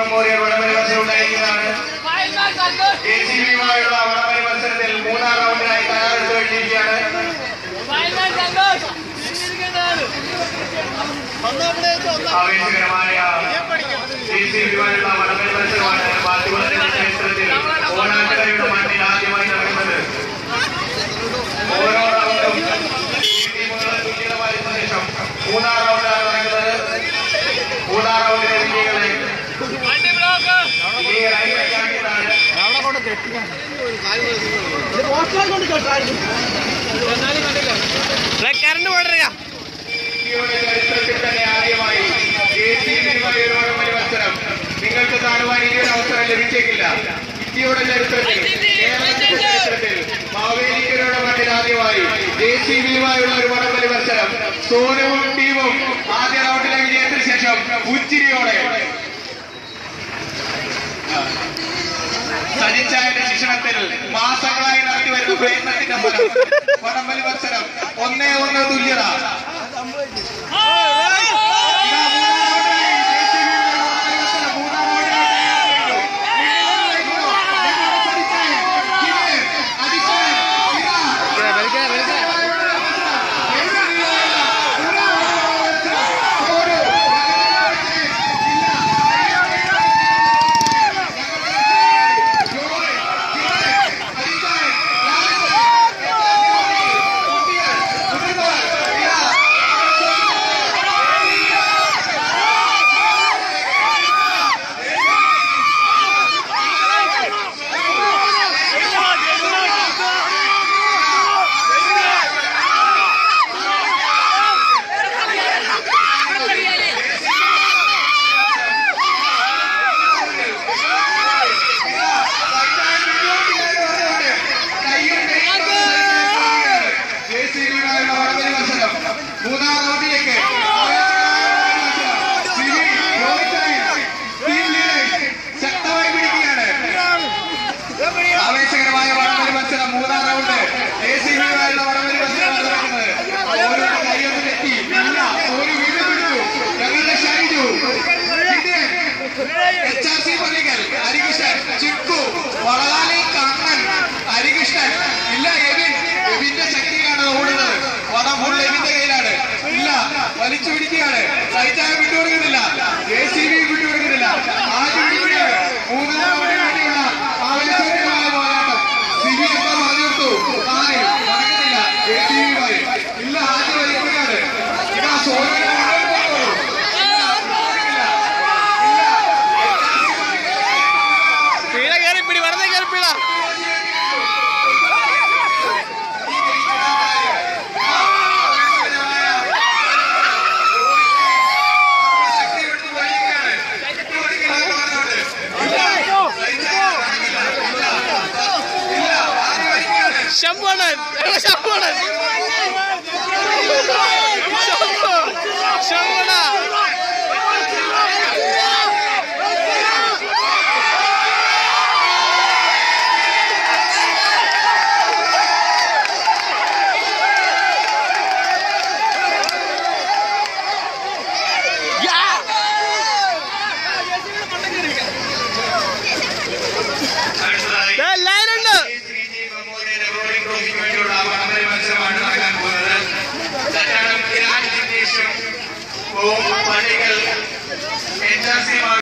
Memorial വടംവലി മത്സരം ഉണ്ടായിരിക്കുന്നതാണ്. എ സി ബിയുമായുള്ള വടംവലി മത്സരത്തിൽ മൂന്നാം റൗണ്ടിനായി തയ്യാറെടുത്തു കഴിഞ്ഞിരിക്കുകയാണ്. ആവേശകരമായ എ സി ബിയുമായുള്ള വടംവലി മത്സരമാണ്. കറണ്ട് പോടരുക നിങ്ങൾക്ക് കാണുവാൻ ഈ ഒരു അവസരം ലഭിച്ചേക്കില്ല ഇന്ത്യയുടെ ചരിത്രത്തിൽ കേരളത്തിന്റെ ചരിത്രത്തിൽ മാവേലിക്കരുടെ മണ്ണിൽ ആദ്യമായി ഒരു വടംവലി മത്സരം സോനവും ടീമും ആദ്യ റൗണ്ടിലെ വിജയത്തിന് ശേഷം ഉച്ചിരിയോടെ ഉണ്ണിച്ചായയുടെ ശിക്ഷണത്തിൽ മാസങ്ങളായി നടത്തി വരുന്ന പ്രയത്നത്തിന്റെ ഫലം. വടംവലി മത്സരം. ഒന്നേ ഒന്ന് തുല്യത. മനോഹരമായ വാക്കുകൾ മത്സരം മൂന്നാം সম্পূর্ণ সম্পূর্ণ को मेडिकल इंटर्नशिप